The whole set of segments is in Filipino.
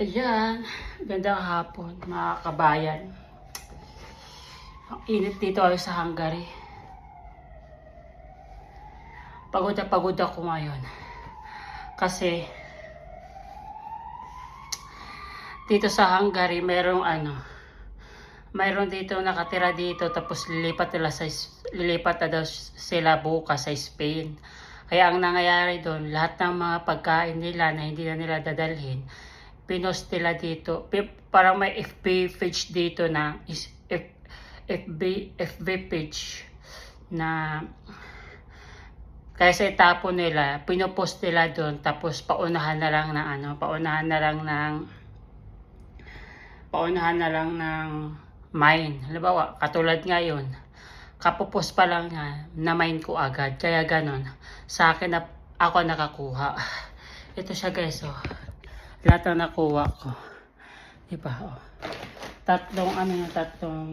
Ayan, gandang hapon mga kabayan. Ang init dito ay sa Hungary. Pagod na pagod ako ngayon. Kasi dito sa Hungary merong ano, mayroon dito nakatira dito tapos lilipat nila sa lilipat na daw sila bukas sa Spain. Kaya ang nangyayari doon, lahat ng mga pagkain nila na hindi na nila dadalhin, pinost nila dito. Parang may FB page dito na is F, FB, FB page na kaysa itapon nila, pinopost nila doon tapos paunahan na lang ng ano, paunahan na lang ng paunahan na lang ng mine. Halimbawa, katulad ngayon, kapupos pa lang nga, na mine ko agad. Kaya ganon, sa akin na ako nakakuha. Ito siya guys, oh. Lahat na nakuha ko. Diba, oh. Tatlong, ano yung tatlong,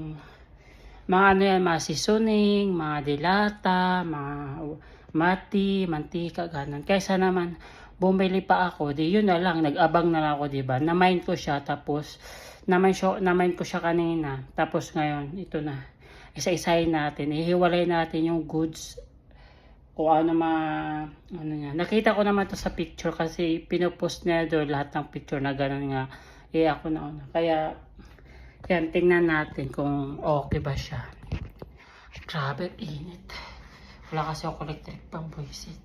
mga ano yan, mga seasoning, mga dilata, mga mati, mantika, ganon. Kaysa naman, bumili pa ako, di yun na lang, nag-abang na lang ako, di ba? Na-mine ko siya, tapos, na-mine, siya, na-mine ko siya kanina, tapos ngayon, ito na. Isa-isahin natin, ihiwalay natin yung goods, o ano ma, ano niya. Nakita ko naman to sa picture kasi pinupost niya doon lahat ng picture na gano'n nga. Eh ako na una. Kaya, yan, tingnan natin kung okay ba siya. Grabe, init. Wala kasi ako electric pang buisit.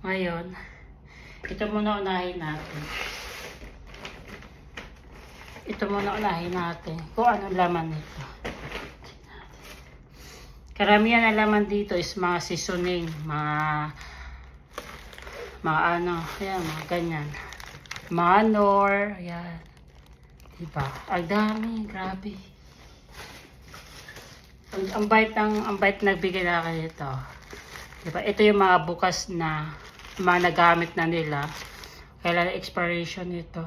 Ngayon, ito muna unahin natin. Ito muna unahin natin kung anong laman nito. Karamihan na laman dito is mga seasoning, mga mga ano, ayan, mga ganyan. Manor, ayan. Diba? Ang dami, grabe. Ang, ang bait ng, ang bait nagbigay na akin ito. Diba? Ito yung mga bukas na, mga nagamit na nila. Kailan expiration nito?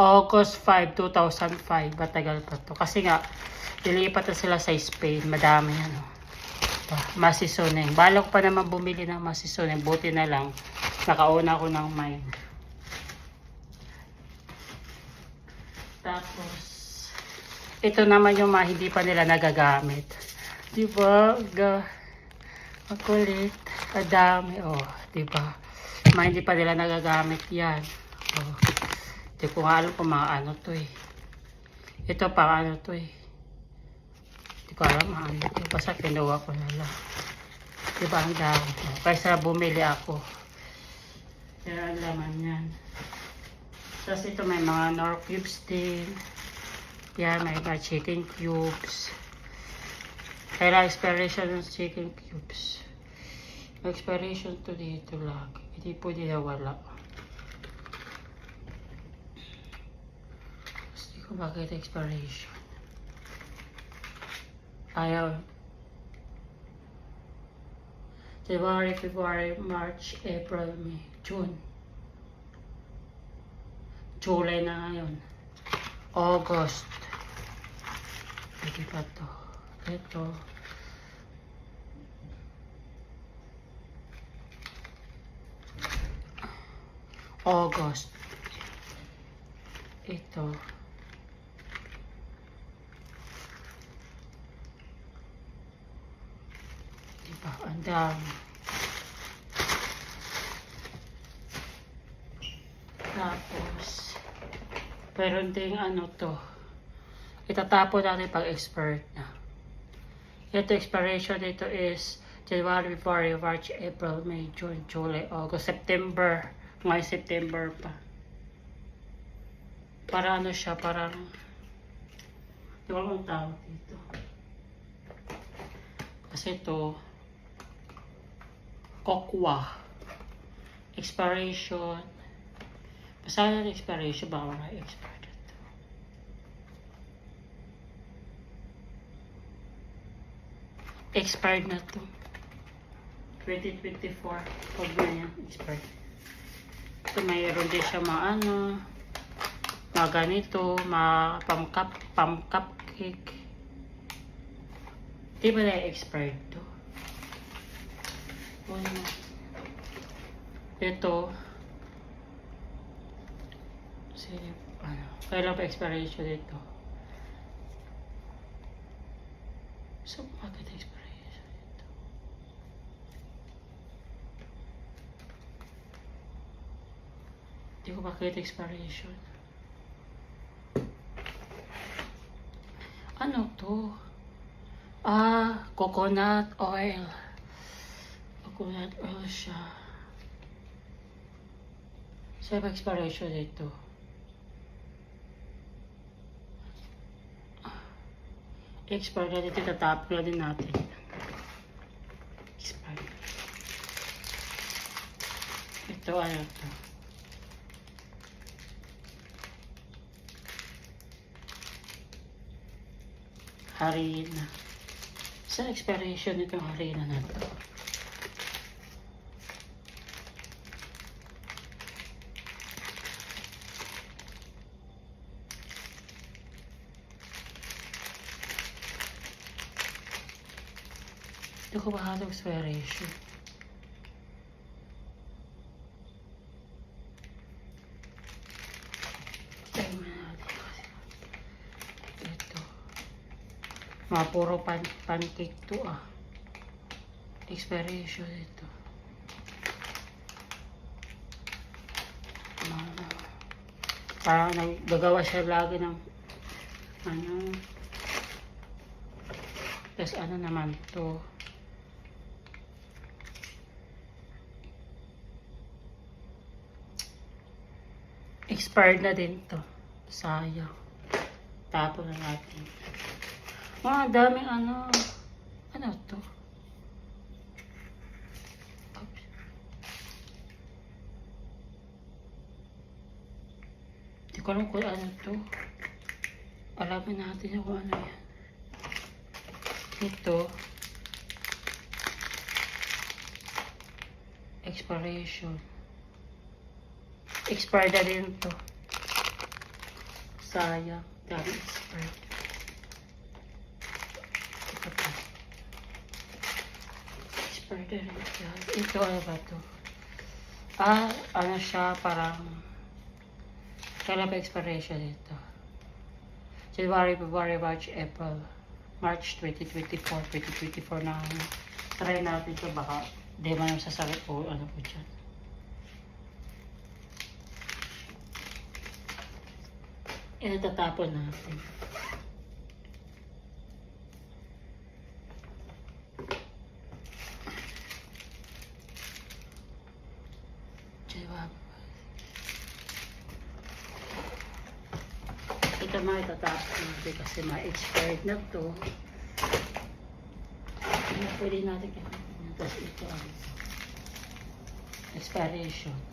August 5, 2005. Matagal pa to. Kasi nga, nilipat na sila sa Spain. Madami ano. Masisoning. Balak pa naman bumili ng masisoning. Buti na lang. Nakauna ako ng mine. Tapos, ito naman yung mga hindi pa nila nagagamit. Di ba? Ga, makulit. Kadami. Oh, di ba? Mga hindi pa nila nagagamit yan. Oh. Hindi ko nga alam kung mga ano to eh. Ito pa ano to eh. Hindi ko alam mga ano to. Basta kinuha ko na lang. Diba ang dami. Kaysa bumili ako. Kaya ang laman yan. Tapos ito may mga nor cubes din. Yan, may mga chicken cubes. Kaya expiration ng chicken cubes. Expiration to dito lang. Hindi po nila wala. Hindi ko makita expiration. Ayaw. January, February, March, April, May, June. July na ngayon. August. Pwede pa to. Ito. August. Ito. Dami. Tapos, meron ding ano to. Itatapon natin pag expired na. Ito expiration dito is January, February, March, April, May, June, July, August, September. Ngayon September pa. Para ano siya, parang di ko alam dito. Kasi ito kokwa. Expiration. Basta na expiration baka mga expired expired na to. 2024 pag na yan expired. Ito mayroon din siya mga ano mga ganito, mga pang-cup, pang-cupcake. Di ba na-expired to? Ano? Ito. Sige, ano? Kailan pa expiration dito? So, bakit expiration dito? Hindi ko makita expiration. Ano to? Ah, coconut oil. Siya. Saan ba expiration dito? Expire na dito, tatapon na din natin. Expire. Ito, ano to? Harina. Sa expiration nitong harina na to. Muna natin kasi. Ito. Mga puro pan pancake to ah. Expiration ito. Mga, parang naggagawa siya lagi ng ano. Tapos ano naman to. Expired na din to. Sayang. Tapon na natin. Mga daming ano. Ano to? Oops. Hindi ko alam kung ano to. Alamin natin kung ano yan. Ito. Expiration. Expired na din to. Sayang. Dami expired. Ito pa. Expired na rin siya. Ito ano ba to? Ah, ano siya parang kailan pa expiration dito? January, February, March, April. March 2024, 2024 na. Try natin ito baka di man yung sasakit o ano po dyan. Ito tatapon natin. Ito mga itatapon natin kasi ma-expired na to. Ano pwede natin kaya? Tapos ito ang expiration.